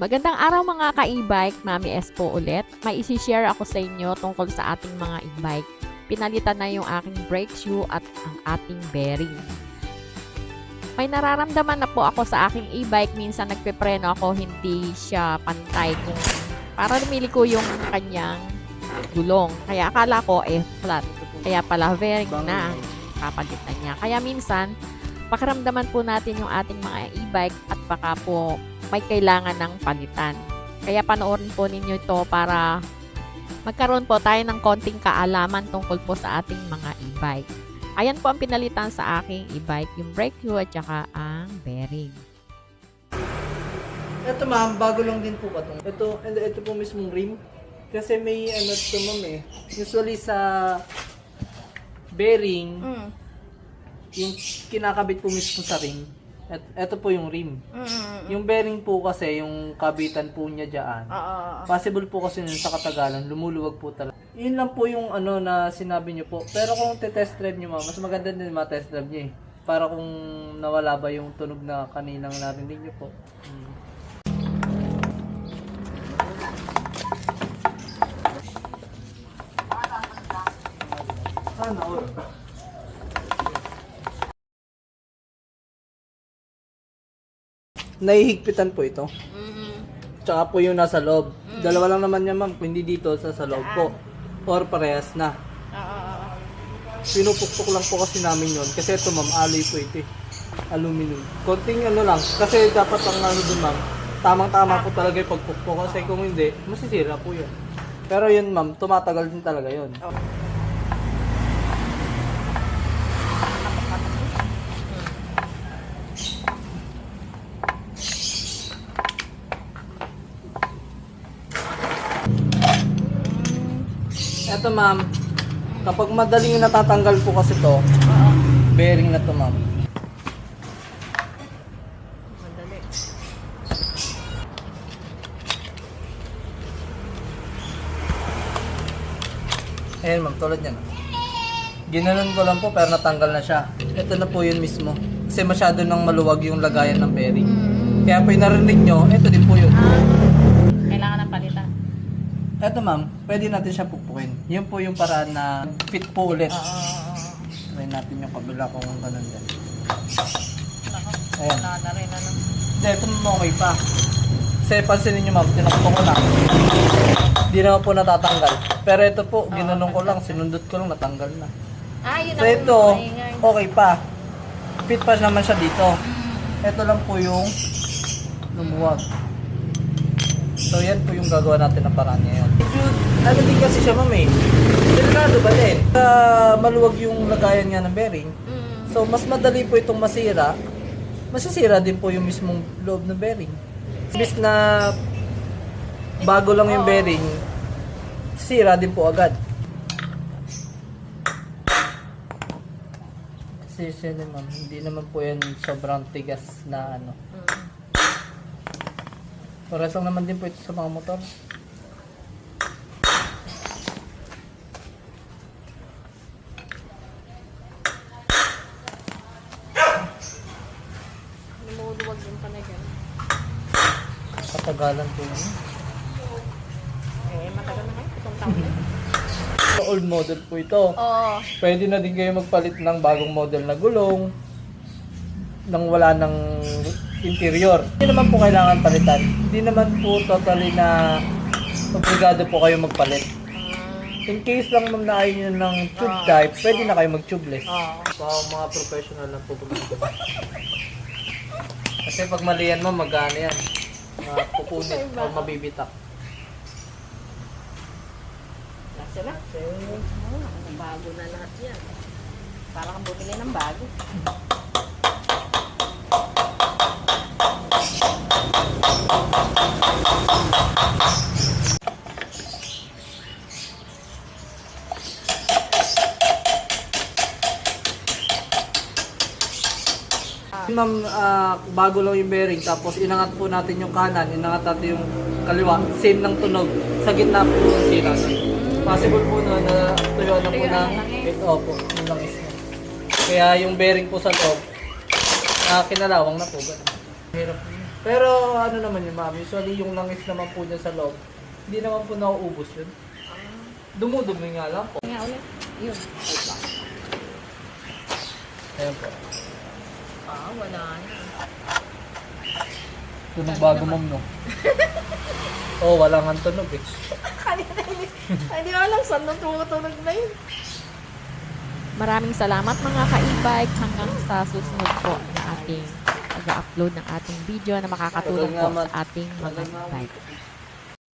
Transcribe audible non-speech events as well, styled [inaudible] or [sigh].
Magandang araw mga ka-e-bike, Mami S po ulit. May isi-share ako sa inyo tungkol sa ating mga e-bike. Pinalitan na yung aking brake shoe at ang ating bearing. May nararamdaman na po ako sa aking e-bike. Minsan nagpepreno ako, hindi siya pantay. Kung para lumiliko yung kanyang gulong. Kaya akala ko eh flat. Kaya pala bearing na ang kapalitan niya. Kaya minsan, pakiramdaman po natin yung ating mga e-bike at baka po may kailangan ng palitan. Kaya panoorin po ninyo ito para magkaroon po tayo ng konting kaalaman tungkol po sa ating mga e-bike. Ayan po ang pinalitan sa aking e-bike, yung brake shoe at saka ang bearing. Ito ma'am, bago lang din po ba itong? Ito, and ito po mismong rim. Kasi may ano ito ma'am eh. Usually sa bearing, Mm. yung kinakabit po mismo sa rim. Et, ito po yung rim. Mm. Yung bearing po kasi, yung kabitan po niya dyan. Oo. Possible po kasi nun sa katagalan, lumuluwag po talaga. Yun lang po yung ano na sinabi niyo po. Pero kung te-test drive niyo ma'am, mas maganda din ma-test drive niyo eh. Para kung nawala ba yung tunog na kaninang narinig niyo po. Hmm. Sana all. Nahihigpitan po ito. Mm. Tsaka po yung nasa loob. Dalawa lang naman yan ma'am, hindi dito sa sa loob po. Or parehas na. Oo. Pinupukpok lang po kasi namin yon Kasi ito ma'am, alloy po ito eh. Aluminum. Konting ano lang, kasi dapat ang ano dun ma'am, tamang-tama po talaga yung pagpukpok. Kasi kung hindi, masisira po yun. Pero yun ma'am, tumatagal din talaga yun. Eto ma'am, kapag madaling natatanggal po kasi to, bearing na to ma'am. Madali. Ayan ma'am, tulad yan. Ginanon ko lang po pero natanggal na siya. Ito na po yun mismo. Kasi masyado nang maluwag yung lagayan ng bearing. Mm. Kaya po yung narinig nyo, ito din po yun. Ah. Kailangan ng palitan. Ito ma'am, pwede natin siya pupukin. Yun po yung paraan na fit po ulit. Oo. Try natin yung kabila kung ganun din. Ayan. Wala na rin ano. Hindi, ito ma'am, okay pa. Kasi pansinin nyo ma'am, tinakbo ko na. Hindi naman po natatanggal. Pero ito po, ginanong ko lang, sinundot ko lang, natanggal na. Ah, yun So ito, maingay. okay pa. Fit pa naman siya dito. Ito lang po yung lumuwag. So yan po yung gagawa natin ng paraan ngayon. Medyo, ano din kasi siya ma'am eh. Delikado ba din? Uh, maluwag yung lagayan nga ng bearing. Mm. So mas madali po itong masira. Masisira din po yung mismong loob ng bearing. Bis na bago lang yung bearing, sira din po agad. Kasi siya naman, hindi naman po yan sobrang tigas na ano. Mm. Pares lang naman din po ito sa mga motor. Lumuluwag yung panagan. Katagalan po yun. Eh, matagal na kayo. Itong taon. [laughs] Old model po ito. Oo. Pwede na din kayo magpalit ng bagong model na gulong nang wala ng interior. Hindi naman po kailangan palitan. Hindi naman po totally na obligado po kayo magpalit. In case lang ma'am na ayaw nyo ng tube type, pwede na kayo mag-tubeless. Oo. Wow, mga professional lang po gumagawa. [laughs] Kasi pag mali yan mo, mag-ano yan. Mapupunit o mabibitak. Kasi na. Oo, bago na lahat yan. Para kang bumili ng bago. [laughs] Ma'am, ah, bago lang yung bearing, tapos inangat po natin yung kanan, inangat natin yung kaliwa, same ng tunog, sa gitna po yung sira. Possible po na, na tuyo na po Tuyo na, ang langis. ito po, yung langis. Kaya yung bearing po sa loob, ah, kinalawang na po. ganun. Hirap po. Pero ano naman yun, ma'am, usually yung langis naman po niya sa loob, hindi naman po nauubos yun. Dumudumi nga lang po. Nga ulit. Yun. Ayan po. Ah, wala na. Tunog bago, ma'am, no? Oo, [laughs] oh, wala nga tunog eh. Kanina hindi. Hindi ko alam saan nung tumutunog na yun. Maraming salamat mga ka-e-bike hanggang sa susunod po na ating pag-upload ng ating video na makakatulong po sa ating mga ma'am.